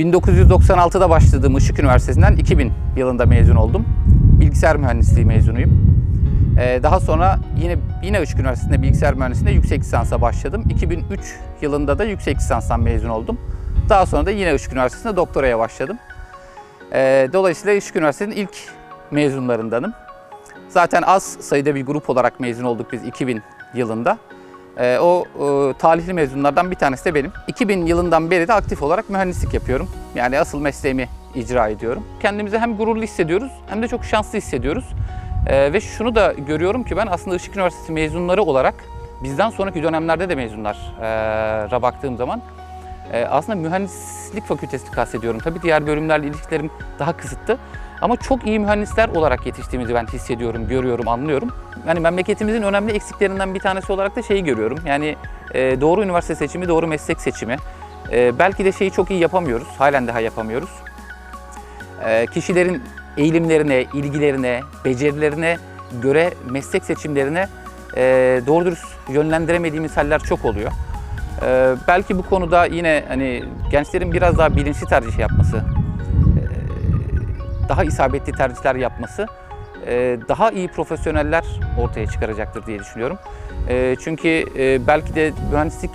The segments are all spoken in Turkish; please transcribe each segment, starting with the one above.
1996'da başladığım Işık Üniversitesi'nden 2000 yılında mezun oldum. Bilgisayar mühendisliği mezunuyum. Ee, daha sonra yine yine Işık Üniversitesi'nde bilgisayar mühendisliğinde yüksek lisansa başladım. 2003 yılında da yüksek lisanstan mezun oldum. Daha sonra da yine Işık Üniversitesi'nde doktoraya başladım. Ee, dolayısıyla Işık Üniversitesi'nin ilk mezunlarındanım. Zaten az sayıda bir grup olarak mezun olduk biz 2000 yılında. Ee, o e, talihli mezunlardan bir tanesi de benim. 2000 yılından beri de aktif olarak mühendislik yapıyorum. Yani asıl mesleğimi icra ediyorum. Kendimizi hem gururlu hissediyoruz hem de çok şanslı hissediyoruz. Ee, ve şunu da görüyorum ki ben aslında Işık Üniversitesi mezunları olarak bizden sonraki dönemlerde de mezunlara baktığım zaman e, aslında mühendislik fakültesini kastediyorum. Tabii diğer bölümlerle ilişkilerim daha kısıtlı. Ama çok iyi mühendisler olarak yetiştiğimizi ben hissediyorum, görüyorum, anlıyorum. Yani memleketimizin önemli eksiklerinden bir tanesi olarak da şeyi görüyorum. Yani e, doğru üniversite seçimi, doğru meslek seçimi. E, belki de şeyi çok iyi yapamıyoruz, halen daha yapamıyoruz. E, kişilerin eğilimlerine, ilgilerine, becerilerine göre meslek seçimlerine e, doğru dürüst yönlendiremediğimiz haller çok oluyor. E, belki bu konuda yine hani gençlerin biraz daha bilinçli tercih yapması, e, daha isabetli tercihler yapması e, daha iyi profesyoneller ortaya çıkaracaktır diye düşünüyorum. E, Çünkü e, belki de mühendislik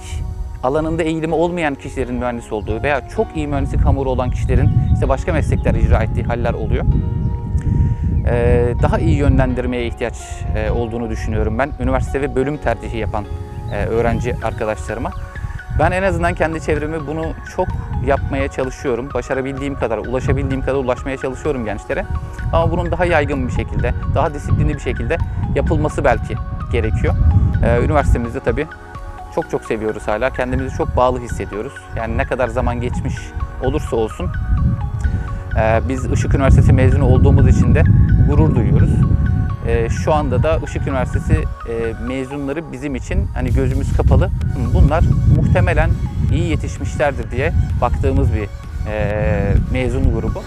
alanında eğilimi olmayan kişilerin mühendis olduğu veya çok iyi mühendislik hamuru olan kişilerin işte başka meslekler icra ettiği haller oluyor. Daha iyi yönlendirmeye ihtiyaç e, olduğunu düşünüyorum ben üniversite ve bölüm tercihi yapan e, öğrenci arkadaşlarıma. Ben en azından kendi çevremi bunu çok yapmaya çalışıyorum. Başarabildiğim kadar, ulaşabildiğim kadar ulaşmaya çalışıyorum gençlere. Ama bunun daha yaygın bir şekilde, daha disiplinli bir şekilde yapılması belki gerekiyor. Ee, üniversitemizde tabii çok çok seviyoruz hala. Kendimizi çok bağlı hissediyoruz. Yani ne kadar zaman geçmiş olursa olsun ee, biz Işık Üniversitesi mezunu olduğumuz için de gurur duyuyoruz. Ee, şu anda da Işık Üniversitesi e, mezunları bizim için hani gözümüz kapalı. "Hı, Bunlar muhtemelen iyi yetişmişlerdir diye baktığımız bir e, mezun grubu.